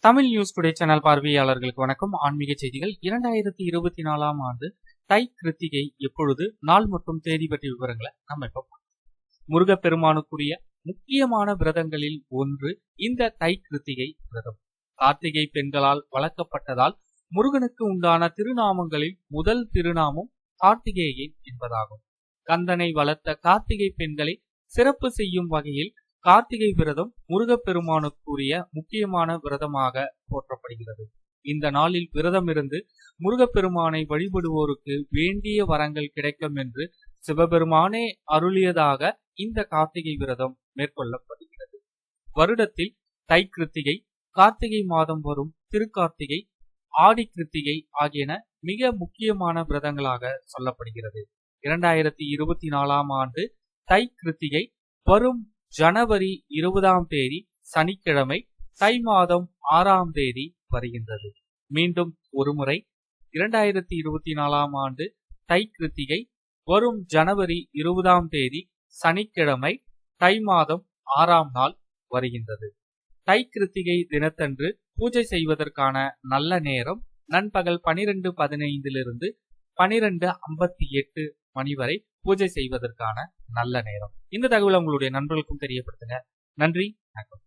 Tamil news today channel பார்வையாளர்களுக்கு வணக்கம். ஆன்மீக செய்திகள். இரண்டாயிரத்தி இருபத்தி நாலாம் ஆண்டு தை கிருத்திகை எப்பொழுது? நாள் மற்றும் தேதி பற்றிய விவரங்களை நம்ம இப்ப முருகப்பெருமானுக்குரிய முக்கியமான விரதங்களில் ஒன்று இந்த தை கிருத்திகை விரதம். கார்த்திகை பெண்களால் வளர்க்கப்பட்டதால் முருகனுக்கு உண்டான திருநாமங்களில் முதல் திருநாமம் கார்த்திகேயன் என்பதாகும். கந்தனை வளர்த்த கார்த்திகை பெண்களை சிறப்பு செய்யும் வகையில் கார்த்திகை விரதம் முருகப்பெருமானுக்குரிய முக்கியமான விரதமாக போற்றப்படுகிறது. இந்த நாளில் விரதம் இருந்து முருகப்பெருமானை வழிபடுவோருக்கு வேண்டிய வரங்கள் கிடைக்கும் என்று சிவபெருமானே அருளியதாக இந்த கார்த்திகை விரதம் மேற்கொள்ளப்படுகிறது. வருடத்தில் தை கிருத்திகை கார்த்திகை மாதம் வரும் திருக்கார்த்திகை ஆடி கிருத்திகை ஆகியன மிக முக்கியமான விரதங்களாக சொல்லப்படுகிறது. இரண்டாயிரத்தி இருபத்தி நாலாம் ஆண்டு தை கிருத்திகை வரும் ஜனவரி இருபதாம் தேதி சனிக்கிழமை தை மாதம் ஆறாம் தேதி வருகின்றது. மீண்டும் ஒருமுறை இரண்டாயிரத்தி இருபத்தி நாலாம் ஆண்டு தை கிருத்திகை வரும் ஜனவரி இருபதாம் தேதி சனிக்கிழமை தை மாதம் ஆறாம் நாள் வருகின்றது. தை கிருத்திகை தினத்தன்று பூஜை செய்வதற்கான நல்ல நேரம் நண்பகல் பனிரெண்டு பதினைந்திலிருந்து பனிரெண்டு ஐம்பத்தி எட்டு மணி வரை பூஜை செய்வதற்கான நல்ல நேரம். இந்த தகவலை உங்களுடைய நண்பர்களுக்கும் தெரியப்படுத்துங்க. நன்றி வணக்கம்.